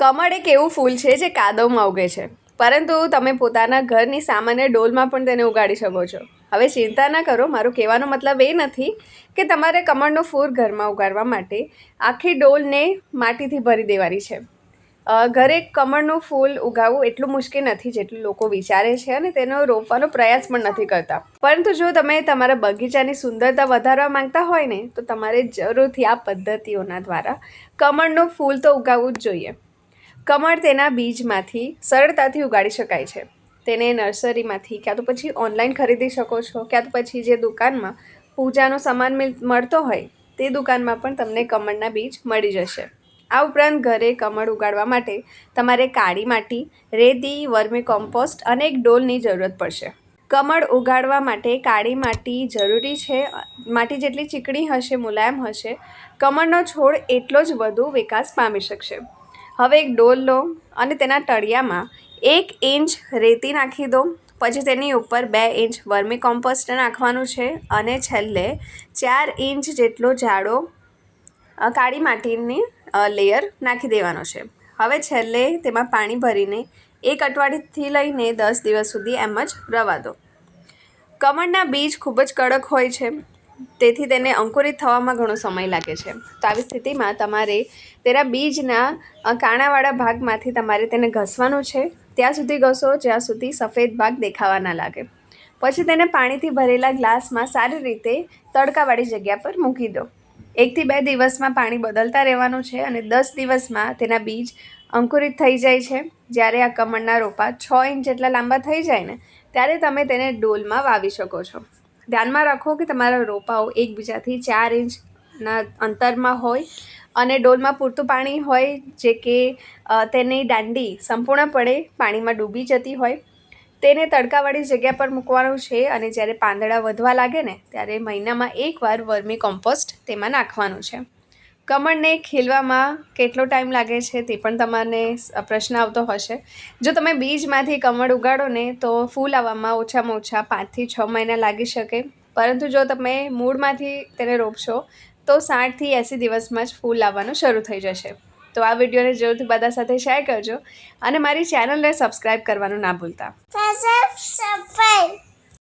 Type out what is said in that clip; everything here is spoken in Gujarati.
કમળ એક એવું ફૂલ છે જે કાદવમાં ઉગે છે. પરંતુ તમે પોતાના ઘરની સામાન્ય ડોલમાં પણ તેને ઉગાડી શકો છો. હવે ચિંતા ના કરો, મારો કહેવાનો મતલબ એ નથી કે તમારે કમળનો ફૂલ ઘરમાં ઉગાડવા માટે આખી ડોલને માટીથી ભરી દેવાની છે. ઘરે કમળનું ફૂલ ઉગાવવું એટલું મુશ્કેલ નથી જેટલું લોકો વિચારે છે અને તેનો રોપવાનો પ્રયાસ પણ નથી કરતા. પરંતુ જો તમે તમારા બગીચાની સુંદરતા વધારવા માંગતા હોય ને, તો તમારે જરૂરથી આ પદ્ધતિઓના દ્વારા કમળનું ફૂલ તો ઉગાવવું જ જોઈએ. કમળ તેના બીજમાંથી સરળતાથી ઉગાડી શકાય છે. તેને નર્સરીમાંથી ક્યાં તો પછી ઓનલાઈન ખરીદી શકો છો, ક્યાં તો પછી જે દુકાનમાં પૂજાનો સામાન મળતો હોય, તે દુકાનમાં પણ તમને કમળના બીજ મળી જશે. આ ઉપરાંત ઘરે કમળ ઉગાડવા માટે તમારે કાળી માટી, રેતી, વર્મી કોમ્પોસ્ટ અને એક ડોલની જરૂરત પડશે. કમળ ઉગાડવા માટે કાળી માટી જરૂરી છે, માટી જેટલી ચીકણી હશે, મુલાયમ હશે, કમળનો છોડ એટલો જ વધુ વિકાસ પામી શકશે. હવે એક ડોલ લો અને તેના તળિયામાં એક ઇંચ રેતી નાખી દો. પછી તેની ઉપર બે ઇંચ વર્મી કોમ્પોસ્ટ નાખવાનું છે અને છેલ્લે ચાર ઇંચ જેટલો જાડો કાળી માટીની લેયર નાખી દેવાનો છે. હવે છેલ્લે તેમાં પાણી ભરીને એક અઠવાડિયેથી લઈને દસ દિવસ સુધી એમ જ રવા દો. કમળના બીજ ખૂબ જ કડક હોય છે. તેથી તેને અંકુરિત થવામાં ઘણો સમય લાગે છે. તો આવી સ્થિતિમાં તમારે તેના બીજના કાણાવાળા ભાગમાંથી તમારે તેને ઘસવાનું છે. ત્યાં સુધી ઘસો, જ્યાં સુધી સફેદ ભાગ દેખાવા ના લાગે. પછી તેને પાણીથી ભરેલા ગ્લાસમાં સારી રીતે તડકાવાળી જગ્યા પર મૂકી દો. એકથી બે દિવસમાં પાણી બદલતા રહેવાનું છે અને દસ દિવસમાં તેના બીજ અંકુરિત થઈ જાય છે. જ્યારે આ કમળના રોપા છ ઇંચ જેટલા લાંબા થઈ જાય ને, ત્યારે તમે તેને ડોલમાં વાવી શકો છો. ધ્યાનમાં રાખો કે તમારા રોપાઓ એકબીજાથી ચાર ઇંચના અંતરમાં હોય અને ડોલમાં પૂરતું પાણી હોય જે કે તેની દાંડી સંપૂર્ણપણે પાણીમાં ડૂબી જતી હોય. તેને તડકાવાળી જગ્યા પર મૂકવાનું છે અને જ્યારે પાંદડા વધવા લાગે ને ત્યારે મહિનામાં એકવાર વર્મી કોમ્પોસ્ટ તેમાં નાખવાનું છે. કમળને ખીલવામાં કેટલો ટાઈમ લાગે છે તે પણ તમને પ્રશ્ન આવતો હશે. જો તમે બીજમાંથી કમળ ઉગાડો ને, તો ફૂલ આવવામાં ઓછામાં ઓછા પાંચથી છ મહિના લાગી શકે. પરંતુ જો તમે મૂળમાંથી તેને રોપશો, તો સાઠથી એંસી દિવસમાં જ ફૂલ આવવાનું શરૂ થઈ જશે. તો આ વિડીયોને જરૂરથી બધા સાથે શેર કરજો અને મારી ચેનલને સબસ્ક્રાઈબ કરવાનું ના ભૂલતા. સબસ્ક્રાઇબ